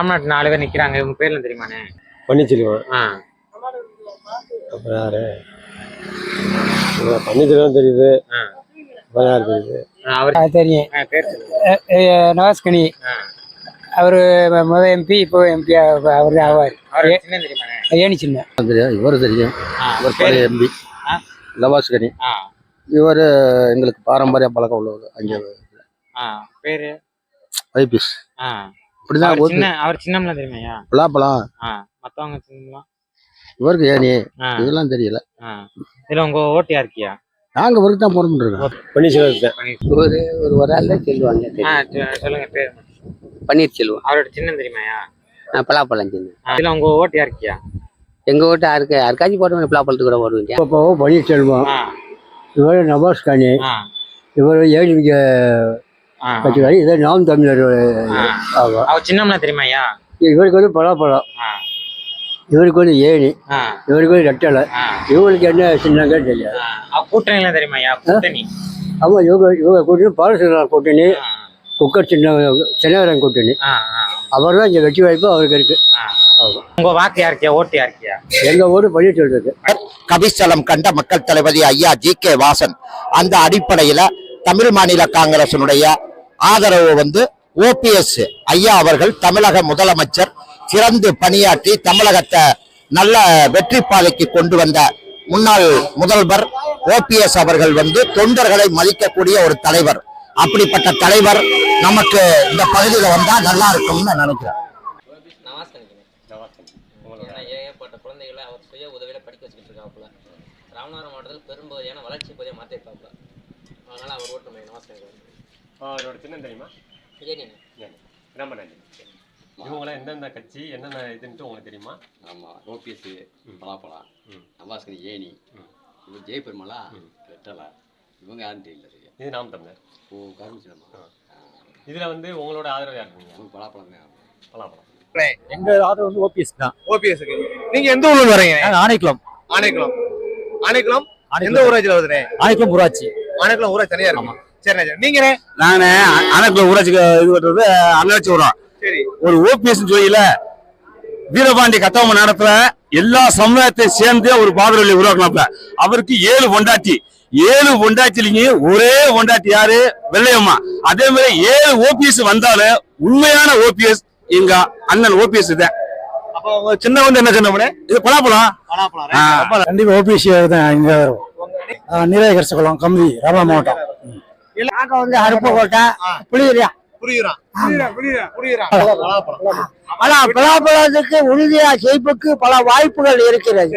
தமிழ்நாட்டு நாலு பேர் நிக்கிறாங்க. உங்க பேர்ல தெரியுமாண்ணே பன்னீர்செல்வம். ஆ. அப்புறம் யாரு? பன்னீர்செல்வம் தெரியுது. ஆ. அப்புறம் யார் தெரியுது? அவர் தெரியும். ஆ, பேர் சொல்லுங்க. நவாஸ்கனி. ஆ. அவர் முத எம்பி இப்போ எம்பி அவர் ஆவார். அவர் தெரியுமாண்ணே ஏனி சின்ன. தெரியும். இவர் தெரியும். ஆ, இவர் பேரு? பழைய எம்பி ஆ. லவாஸ்கனி ஆ. இவர் எங்களுக்கு பாரம்பரிய பழக்கம் உள்ளவர். அங்கே ஆ பேரு? ஐபிஎஸ். ஆ. போகுது சின்ன அவர் சின்னம்ல தெரியுமாய்யா? பலாப்பழம் மத்தவங்க சின்னம்லாம்? இவருக்கு ஏனி இதெல்லாம் தெரியல. இதுல உங்க ஓட்டு யாருக்கியா நாங்க இவருக்கு தான் போட இருக்கோம் ஒரு ஒரு ஒரு ஆள் தான் சொல்லுவாங்க ஆ சொ- சொல்லுங்க பேர். பன்னீர்செல்வம். அவரோட சின்னம் தெரியுமாய்யா? ஆ, பலாப்பழம் சின்ன இதுல உங்க ஓட்டு யாருக்கியா எங்க வீட்டு யாருக்கு? யாருக்காச்சும் போட்டு பலாப்பழத்துக்கு கூட போடுவீங்க. இப்போ பன்னீர்செல்வம் இவர் நவாஸ் கானி இவர் ஆ கட்சிக்காரி இதை நாம் தமிழர் சின்னம்ல தெரியுமாய்யா இவருக்கு வந்து பலாப்பழம். இவருக்கு வந்து ஏணி. இவருக்கு வந்து ரெட்டலை. இவங்களுக்கு என்ன சின்னங்க தெரியாது. கூட்டணிலாம் தெரியுமாய்யா கூட்டணி ஆமா இவங்க இவங்க கூட்டணி பாலசுந்தரம் கூட்டணி குக்கர் சின்ன சின்னவரன் கூட்டணி. அவர் தான் இங்கே வெற்றி வாய்ப்பு அவருக்கு இருக்கு. உங்க வாக்கு யாருக்கியா? ஓட்டு யாருக்கியா? எங்க ஊர் பன்னீர்செல்வத்துக்கு கபிஸ்தலம் கண்ட மக்கள் தளபதி ஐயா ஜி கே வாசன். அந்த அடிப்படையில தமிழ் மாநில காங்கிரசினுடைய ஆதரவு வந்து ஓபிஎஸ் ஐயா அவர்கள் தமிழக முதலமைச்சர் சிறந்து பணியாற்றி தமிழகத்தை நல்ல வெற்றி பாதைக்கு கொண்டு வந்த முன்னாள் முதல்வர் ஓபிஎஸ் அவர்கள் வந்து தொண்டர்களை மதிக்கக்கூடிய ஒரு தலைவர். அப்படிப்பட்ட தலைவர் நமக்கு இந்த பகுதியில் வந்தா நல்லா இருக்கும்னு நினைக்கிறேன். குழந்தைகளை அவர் சுய உதவியில படிக்க வச்சுக்கிட்டு இருக்காப்புல ராமநாதபுரம் மாவட்டத்தில் பெரும்பகுதியான வளர்ச்சி பகுதியை மாற்றிருக்காப்புல அதனால அவர் ஓட்டு நம்ம அவரோட சின்னம் தெரியுமா? ஏனி ரொம்ப நன்றி. இவங்களாம் எந்தெந்த கட்சி என்னென்ன இதுன்ட்டு உங்களுக்கு தெரியுமா? ஆமாம் ஓபிஎஸ் ம். பலாப்பழம் ஏணி. ம். இவன் ஜெயபெருமலா. ரெட்டலா. இவங்க யாருன்னு தெரியல சரியா. இது நாம் தமிழர். ஓ கருமிச்சிடமா இதுல வந்து உங்களோட ஆதரவு யாருக்குங்க அவங்க பலாப்பழம் தான் பலாப்பழம். எங்க ஆதரவு வந்து ஓபிஎஸ் தான். ஓபிஎஸ்க்கு நீங்க எந்த ஊர்ல வரீங்க? ஆணைக்குளம் ஆனைக்குளம். ஆனைக்குளம். எந்த ஊராட்சியில வருதுனே ஆணைக்குளம் ஊராட்சி. ஆனைக்குளம் ஊராட்சி தனியா இருக்கு சரிண்ணே சரி. நானே ஆணைக்குளம் ஊராட்சிக்கு இது பண்றது அண்ணாச்சி சரி. ஒரு ஓபிஎஸ் சொல்லியில வீரபாண்டி கத்தவம நேரத்துல எல்லா சமுதாயத்தையும் சேர்ந்து ஒரு பாதரவழி உருவாக்கினாப்ல அவருக்கு ஏழு பொண்டாட்டி. ஏழு பொண்டாட்டிலையும் ஒரே பொண்டாட்டி யாரு? வெள்ளையம்மா. அதே மாதிரி ஏழு ஓபிஎஸ் வந்தாலும் உண்மையான ஓபிஎஸ் எங்க அண்ணன் ஓபிஎஸ் தான் அப்ப உங்க சின்ன வந்து என்ன சொன்னோம்னே? இது பலாப்பழம். கண்டிப்பா ஓபிஎஸ் தான் இங்க நீலகரிச குளம் கம்பி ராமநாத மாவட்டம். நாங்க வந்து அருப்புக்கோட்டை புளியரியா புரியுறான் புரியுறான் புரியுறான் பலாப்பழத்துக்கு உறுதியா ஜெயிப்புக்கு பல வாய்ப்புகள் இருக்கிறது.